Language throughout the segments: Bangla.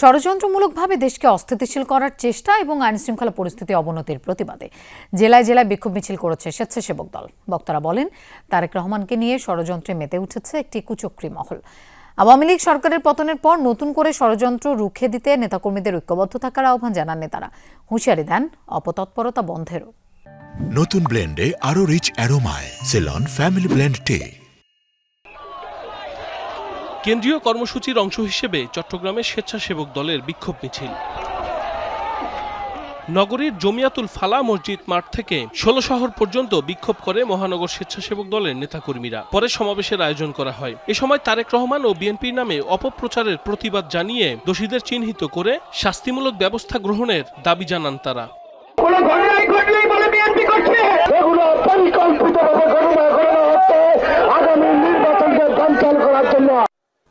ষড়যন্ত্রমূলকভাবে দেশকে অস্থিতিশীল করার চেষ্টা এবং আইনশৃঙ্খলা পরিস্থিতি অবনতির প্রতিবাদে। জেলায় জেলায় বিক্ষোভ মিছিল করেছে স্বেচ্ছাসেবক দল। বক্তারা বলেন, তারেক রহমানকে নিয়ে ষড়যন্ত্রে মেতে উঠেছে একটি কুচক্রী মহল। আওয়ামী লীগ সরকারের পতনের পর নতুন করে ষড়যন্ত্র রুখে দিতে নেতাকর্মীদের ঐক্যবদ্ধ থাকার আহ্বান জানান নেতারা। হুঁশিয়ারি দেন অপতৎপরতা বন্ধেরও। নতুন ব্লেন্ডে আরও রিচ অ্যারোমায়। সেলন ফ্যামিলি ব্লেন্ড টে। কেন্দ্রীয় কর্মসূচির অংশ হিসেবে চট্টগ্রামে স্বেচ্ছাসেবক দলের বিক্ষোভ মিছিল। নগরীর জমিয়াতুল ফালা মসজিদ মাঠ থেকে ষোলো শহর পর্যন্ত বিক্ষোভ করে মহানগর স্বেচ্ছাসেবক দলের নেতাকর্মীরা। পরে সমাবেশের আয়োজন করা হয়। এ সময় তারেক রহমান ও বিএনপির নামে অপপ্রচারের প্রতিবাদ জানিয়ে দোষীদের চিহ্নিত করে শাস্তিমূলক ব্যবস্থা গ্রহণের দাবি জানান তারা।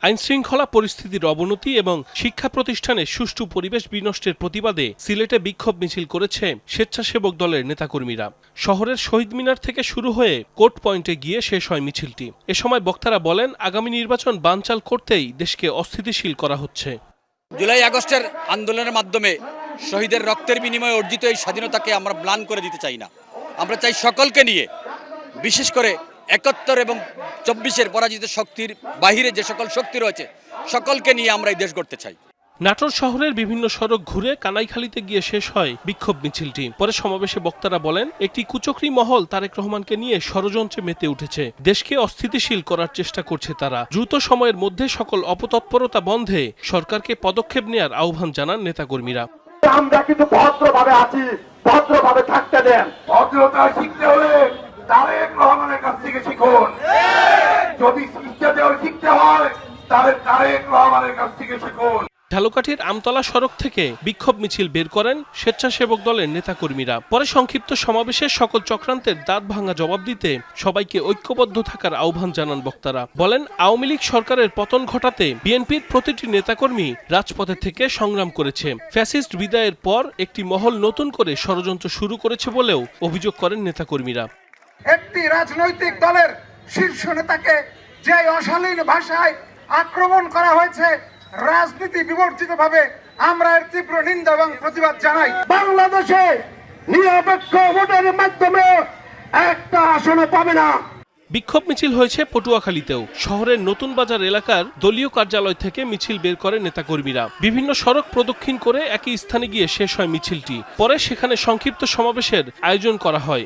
আইন শৃঙ্খলা পরিস্থিতির অবনতি এবং শিক্ষা প্রতিষ্ঠানে সুষ্ঠু পরিবেশ বিনষ্টের প্রতিবাদে সিলেটে বিক্ষোভ মিছিল করেছে স্বেচ্ছাসেবক দলের নেতাকর্মীরা। শহরের শহীদ মিনার থেকে শুরু হয়ে কোর্ট পয়েন্টে গিয়ে শেষ হয় মিছিলটি। এ সময় বক্তারা বলেন, আগামী নির্বাচন বানচাল করতেই দেশকে অস্থিতিশীল করা হচ্ছে। জুলাই আগস্টের আন্দোলনের মাধ্যমে শহীদের রক্তের বিনিময়ে অর্জিত এই স্বাধীনতাকে আমরা ম্লান করে দিতে চাই না। আমরা চাই সকলকে নিয়ে, বিশেষ করে একাত্তর এবং চব্বিশের পরাজিত শক্তির বাহিরে যে সকল শক্তি রয়েছে সকলকে নিয়ে আমরা এই দেশ গড়তে চাই। নাটোর শহরের বিভিন্ন সড়ক ঘুরে কানাইখালীতে গিয়ে শেষ হয় বিক্ষোভ মিছিলটি পরে সমাবেশে বক্তারা বলেন একটি কুচক্রী মহল তারেক রহমানকে নিয়ে ষড়যন্ত্রে মেতে উঠেছে। দেশকে অস্থিতিশীল করার চেষ্টা করছে তারা। দ্রুত সময়ের মধ্যে সকল অপতৎপরতা বন্ধে সরকারকে পদক্ষেপ নেয়ার আহ্বান জানান নেতাকর্মীরা। আমরা কিন্তু ভদ্রভাবে আছি ভদ্রভাবে থাকতে দেন। ভদ্রতা শিখতে হলে থেকে শিখুন। যদি শিখতে হয়, তাহলে তারেক রহমানের কাছ থেকে শিখুন। আমতলা সড়ক থেকে বিক্ষোভ মিছিল বের করেন স্বেচ্ছাসেবক দলের নেতাকর্মীরা। পরে সংক্ষিপ্ত সমাবেশে সকল চক্রান্তের দাঁত ভাঙা জবাব দিতে সবাইকে ঐক্যবদ্ধ থাকার আহ্বান জানান বক্তারা। বলেন, আওয়ামী লীগ সরকারের পতন ঘটাতে বিএনপির প্রতিটি নেতাকর্মী রাজপথে থেকে সংগ্রাম করেছে। ফ্যাসিস্ট বিদায়ের পর একটি মহল নতুন করে ষড়যন্ত্র শুরু করেছে বলেও অভিযোগ করেন নেতাকর্মীরা। একটি রাজনৈতিক দলের শীর্ষ নেতাকে যে অশালীন ভাষায় আক্রমণ করা হয়েছে রাজনীতি বিবর্জিত ভাবে আমরা এর তীব্র নিন্দা এবং প্রতিবাদ জানাই। বাংলাদেশে নিরপেক্ষ ভোটের মাধ্যমে একটা আসনও পাবে না। বিক্ষোভ মিছিল হয়েছে পটুয়াখালীতেও। শহরের নতুন বাজার এলাকার দলীয় কার্যালয় থেকে মিছিল বের করে নেতাকর্মীরা। বিভিন্ন সড়ক প্রদক্ষিণ করে একই স্থানে গিয়ে শেষ হয় মিছিলটি। পরে সেখানে সংক্ষিপ্ত সমাবেশের আয়োজন করা হয়।